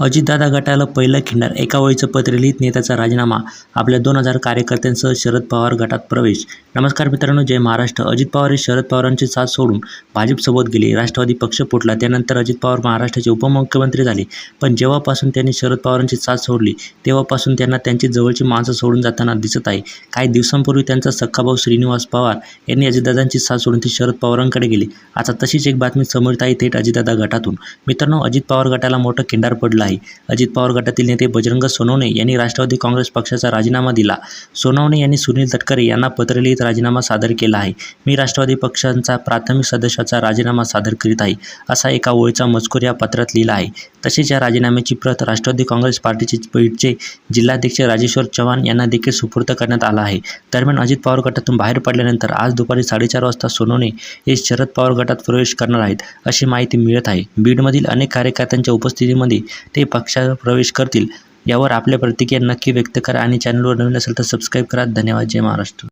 अजितदादा गटाला पहिलं खिंडार एका ओळीचं पत्र लिहित नेत्याचा राजीनामा. आपल्या दोन हजार कार्यकर्त्यांसह शरद पवार गटात प्रवेश. नमस्कार मित्रांनो जय महाराष्ट्र. अजित पवार हे शरद पवारांची साथ सोडून भाजपसोबत गेले. राष्ट्रवादी पक्ष फुटला. त्यानंतर अजित पवार महाराष्ट्राचे उपमुख्यमंत्री झाले. पण जेव्हापासून त्यांनी शरद पवारांची साथ सोडली तेव्हापासून त्यांना त्यांची जवळची माणसं सोडून जाताना दिसत आहे. काही दिवसांपूर्वी त्यांचा सख्खाभाऊ श्रीनिवास पवार यांनी अजितदादांची साथ सोडून ते शरद पवारांकडे गेले. आता तशीच एक बातमी समोर येत आहे थेट अजितदादा गटातून. मित्रांनो अजित पवार गटाला मोठं खिंडार पडलं आहे अजित पवार गटातील नेते बजरंग सोनवणे यांनी राष्ट्रवादी काँग्रेस पक्षाचा राजीनामा दिला. सोनवणे यांनी सुनील तटकरे यांना पत्र लिहित राजीनामा सादर केला आहे. मी राष्ट्रवादी पक्षांचा प्राथमिक सदस्याचा राजीनामा सादर करीत आहे असा एका ओळीचा मजकूर या पत्रात लिहिला आहे. तसेच या राजीनाम्याची प्रत राष्ट्रवादी काँग्रेस पार्टीचे बीडचे जिल्हाध्यक्ष राजेश्वर चव्हाण यांना देखील सुपूर्द करण्यात आला आहे. दरम्यान अजित पवार गटातून बाहेर पडल्यानंतर आज दुपारी साडेचार वाजता सोनवणे हे शरद पवार गटात प्रवेश करणार आहेत अशी माहिती मिळत आहे. बीडमधील अनेक कार्यकर्त्यांच्या उपस्थितीमध्ये ते पक्षात प्रवेश करतील यावर आपल्या प्रतिक्रिया नक्की व्यक्त करा आणि चॅनलवर नवीन असेल तर सबस्क्राईब करा. धन्यवाद. जय महाराष्ट्र.